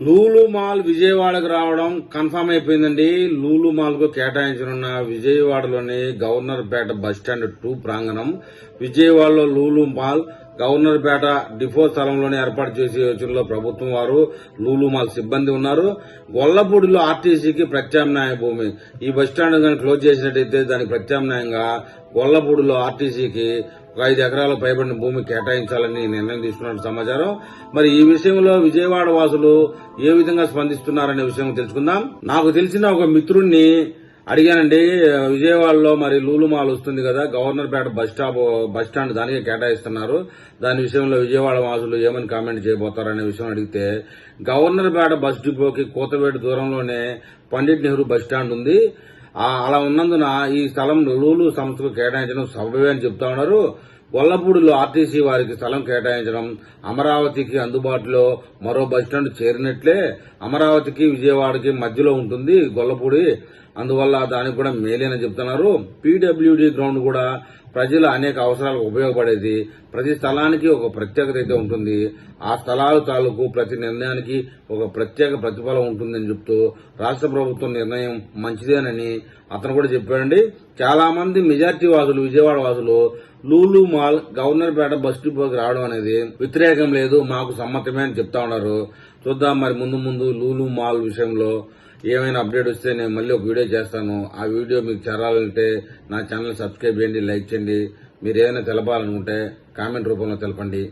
Lulu mall విజయవాడకు రావడం confirm అయిపోయిందండి. లూలు మాల్కు కేటాయించనున్న విజయవాడలోని గవర్నర్ పేట బస్టాండ్ టూ ప్రాంగణం విజయవాడలో Lulu mall Governorpet depot స్థలంలోనే ఏర్పాటు చేసే యోచనలో ప్రభుత్వం వారు లూలుమాల్ సిబ్బంది ఉన్నారు. గొల్లపూడిలో ఆర్టీసీకి ప్రత్యామ్నాయ భూమి. ఈ బస్టాండ్ కానీ క్లోజ్ చేసినట్టయితే దానికి ప్రత్యామ్నాయంగా గొల్లపూడిలో ఆర్టీసీకి ఒక ఐదు ఎకరాల పైబడిన భూమి కేటాయించాలని నిర్ణయం తీసుకున్నట్టు సమాచారం. మరి ఈ విషయంలో విజయవాడ వాసులు ఏ విధంగా స్పందిస్తున్నారనే విషయం తెలుసుకుందాం. నాకు తెలిసిన ఒక మిత్రుణ్ణి అడిగానండి విజయవాడలో మరి లూలుమాల్ వస్తుంది కదా Governorpet bus stop bus stand దానికే కేటాయిస్తున్నారు. దాని విషయంలో విజయవాడ వాసులు ఏమని కామెంట్ చేయబోతారనే విషయం అడిగితే గవర్నర్పేట బస్ డిపోకి కోతవేటు దూరంలోనే పండిట్ నెహ్రూ బస్ స్టాండ్ ఉంది. అలా ఉన్నందున ఈ స్థలం లూలు సంస్థకు కేటాయించడం సభ్యమే అని చెప్తా ఉన్నారు. గొల్లపూడిలో ఆర్టీసీ వారికి స్థలం కేటాయించడం అమరావతికి అందుబాటులో మరో బస్టాండ్ చేరినట్లే అమరావతికి విజయవాడకి మధ్యలో ఉంటుంది గొల్లపూడి. అందువల్ల దానికి కూడా మేలేనని చెప్తున్నారు. పీడబ్ల్యూడీ గ్రౌండ్ కూడా ప్రజల అనేక అవసరాలకు ఉపయోగపడేది. ప్రతి స్థలానికి ఒక ప్రత్యేకత అయితే ఉంటుంది. ఆ స్థలాల తాలూకు ప్రతి నిర్ణయానికి ఒక ప్రత్యేక ప్రతిఫలం ఉంటుందని చెప్తూ రాష్ట్ర ప్రభుత్వం నిర్ణయం మంచిదేనని అతను కూడా చెప్పాడండి. చాలా మంది మెజార్టీ వాసులు విజయవాడ వాసులు Lulu mall Governorpet bus డిపోకి రావడం అనేది వ్యతిరేకం లేదు మాకు సమ్మతమే అని చెప్తా ఉన్నారు. చూద్దాం మరి ముందు ముందు లూలు మాల్ విషయంలో ఏమైనా అప్డేట్ వస్తే నేను మళ్ళీ ఒక వీడియో చేస్తాను. ఆ వీడియో మీకు చేరాలంటే నా ఛానల్ సబ్స్క్రైబ్ చేయండి లైక్ చేయండి. మీరు ఏదైనా తెలపాలనుకుంటే కామెంట్ రూపంలో తెలపండి.